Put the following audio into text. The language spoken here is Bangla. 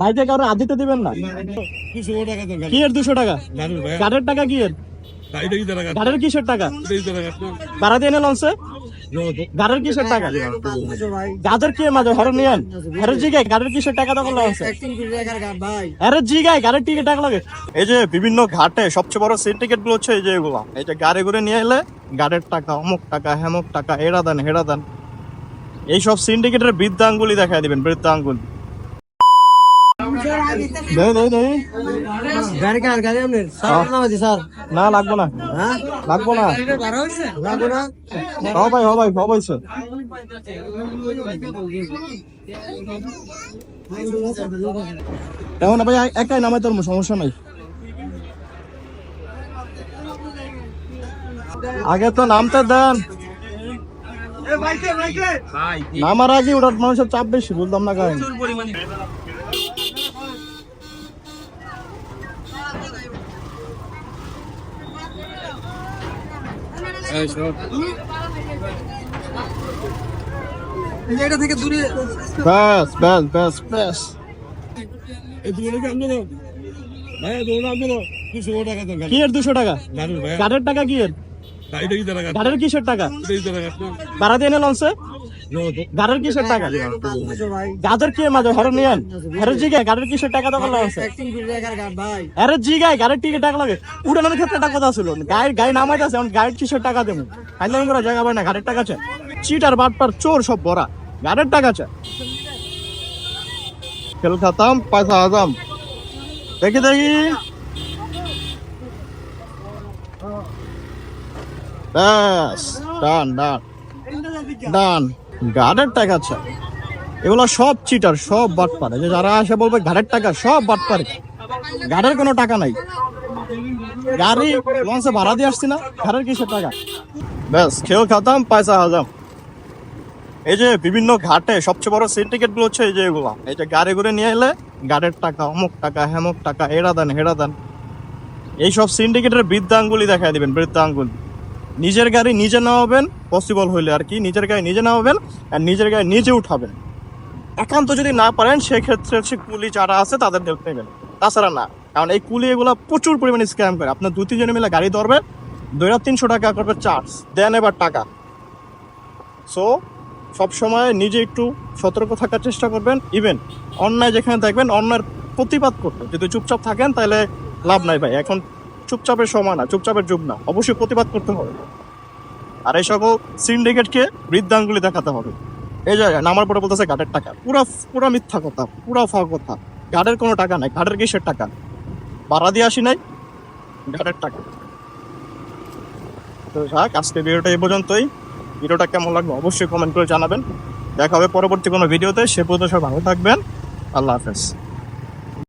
ভাইকে কারও আদিতে দিবেন না। কি এর দুশো টাকা? গাড়ির ভাই। গাড়ির টাকা কি এর গাড়ির কিসের টাকা? ভাড়া দিয়ে নিলাম সে গাড়ির কিসের টাকা? কি মাঝে হরে নিয়েন হরে জিগায় গাড়ির কিসের টাকা তখন লাগছে আরে জিগায় গাড়ির টিকিট টাকা লাগে। এই যে বিভিন্ন ঘাটে সবচেয়ে বড় সিন্ডিকেটগুলো হচ্ছে এই যে এগুলা। এই যে গাড়ি করে নিয়ে এলে গাড়ির টাকা অমুক টাকা হেমুক টাকা এরা দেন হেরা দেন। এইসব সিন্ডিকেটের বৃদ্ধাঙ্গুলি দেখাই দিবেন বৃদ্ধাঙ্গুলি দেই দেই দেই। গাড়ি কার গাড়ি আপনার? Sir sir. না লাগবো না। হ্যাঁ? লাগবো না। লাগবে না? হ ভাই এখন একাই নামাই তোর সমস্যা নাই। আগে তো নামতে দেন। নামার আগে ওটার মানুষের চাপ বেশি বুঝলাম না কারণ এটা থেকে দূরে। ব্যাস ব্যাস ব্যাস ব্যাস। কি এর দুশো টাকা কাঠের টাকা? কি এর এটা কি টাকা। গাড়ির কিসের টাকা? ভাড়া দিয়ে সে গাড়ির কিসের টাকা? গাদের কি মাঝে? হরে নিয়েন। হরে জিগায় গাড়ির কিসের টাকা তখন লাগছে? আরে জিগায় গাড়ির টিকিট টাকা লাগে। উড়ানোর ক্ষেত্রে টাকা কথা ছিল। গাড়ি গাড়ি নামাইতেছে এখন গাড়ির কিসের টাকা দেবো? হাইলাম করা জায়গা পায় না গাড়ির টাকা আছে। চিটার বাটপার চোর সব বড়া। গাড়ির টাকা আছে। খেল খাতাম পয়সা আজাম দেখি দেখি। ব্যাস ডান ডান। ডান। গাড়ের টাকা আছে। এগুলো সব চিটার সব বাটপার যে যারা আসে বলবে ঘাড়ের টাকা সব বাটপার গাড়ির কোনো টাকা নাই। গাড়ি লঞ্চে ভাড়া দিয়ে আসছি না ঘাড়ের কিসের টাকা? ব্যাস, খেয়েও খাতাম, পয়সা হাজাম। এই যে বিভিন্ন ঘাটে সবচেয়ে বড় সিন্ডিকেটগুলো হচ্ছে এই যে এগুলা। এই যে গাড়ি করে নিয়ে এলে গাড়ির টাকা, অমুক টাকা হেমুক টাকা, এরা দেন, হেরা দেন। এইসব সিন্ডিকেটের বৃদ্ধাঙ্গুলি দেখাই দিবেন, বৃদ্ধাঙ্গুলি। নিজের গাড়ি নিজে নামাবেন পসিবল হইলে আর কি, নিজের গাড়ি নিজে নামাবেন আর নিজের গাড়ি নিজে উঠাবেন। একান্ত যদি না পারেন, সেক্ষেত্রে হচ্ছে কুলি যারা আছে তাদের নেবেন। তাছাড়া না, কারণ এই কুলি এগুলো প্রচুর পরিমাণে স্ক্যাম করে। আপনার দু তিনজনে মিলে গাড়ি ধরবে দুই হাজার তিনশো টাকা করবে চার্জ দেন এবার টাকা। সো সবসময় নিজে একটু সতর্ক থাকার চেষ্টা করবেন। ইভেন অন্যায় যেখানে দেখবেন অন্যায়ের প্রতিবাদ করতে। যদি চুপচাপ থাকেন, তাহলে লাভ নাই ভাই। এখন চুপচাপের সময় না, চুপচাপের যুগ না। অবশ্যই প্রতিবাদ করতে হবে। আর এই সকল সিন্ডিকেটকে বৃদ্ধাঙ্গুলি দেখাতে হবে। এই যে নামার পরে বলতেছে ঘাটের টাকা। পুরা পুরা মিথ্যা কথা, পুরা ফা কথা। ঘাটের কোনো টাকা নাই, ঘাটের কিসের টাকা? ভাড়া দিয়ে আসি নাই, ঘাটের টাকা। তো যাক, আজকে ভিডিওটা এই পর্যন্তই। ভিডিওটা কেমন লাগবে অবশ্যই কমেন্ট করে জানাবেন। দেখা হবে পরবর্তী কোনো ভিডিওতে। সে পর্যন্ত সব ভালো থাকবেন। আল্লাহ হাফেজ।